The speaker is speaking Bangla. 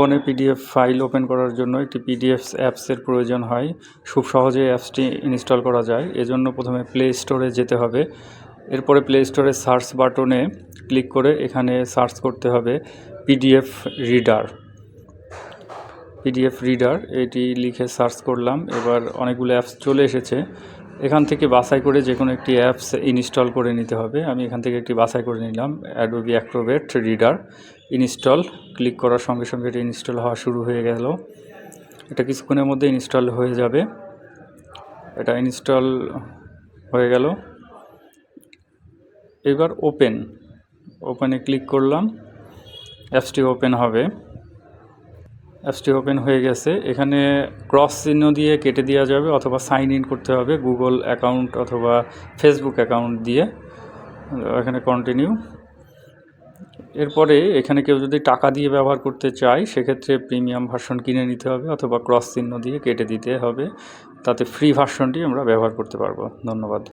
ফোনে পিডিএফ ফাইল ওপেন করার জন্য একটি পিডিএফ অ্যাপসের প্রয়োজন হয়। খুব সহজে অ্যাপসটি ইনস্টল করা যায়। এজন্য প্রথমে প্লে স্টোরে যেতে হবে। এরপরে প্লে স্টোরে সার্চ বাটনে ক্লিক করে এখানে সার্চ করতে হবে পিডিএফ রিডার। পিডিএফ রিডার, এটি লিখে সার্চ করলাম। এবার অনেকগুলো অ্যাপস চলে এসেছে। এখান থেকে বাছাই করে যে কোনো একটি অ্যাপস ইনস্টল করে নিতে হবে। আমি এখান থেকে একটি বাছাই করে নিলাম Adobe Acrobat Reader install click করার সঙ্গে সঙ্গে এটা ইনস্টল হওয়া শুরু হয়ে গেল। এটা কিছুক্ষণের মধ্যে ইনস্টল হয়ে যাবে। এটা ইনস্টল হয়ে গেল। এবার ওপেন ওপেনে ক্লিক করলাম। অ্যাপসটি ওপেন হবে। অ্যাপসটি ওপেন হয়ে গেছে। এখানে ক্রস চিহ্ন দিয়ে কেটে দেওয়া যাবে অথবা সাইন ইন করতে হবে গুগল অ্যাকাউন্ট অথবা ফেসবুক অ্যাকাউন্ট দিয়ে। এখানে কন্টিনিউ। এরপরে এখানে কেউ যদি টাকা দিয়ে ব্যবহার করতে চায়, সেক্ষেত্রে প্রিমিয়াম ভার্সন কিনে নিতে হবে অথবা ক্রস চিহ্ন দিয়ে কেটে দিতে হবে। তাতে ফ্রি ভার্সনটি আমরা ব্যবহার করতে পারব। ধন্যবাদ।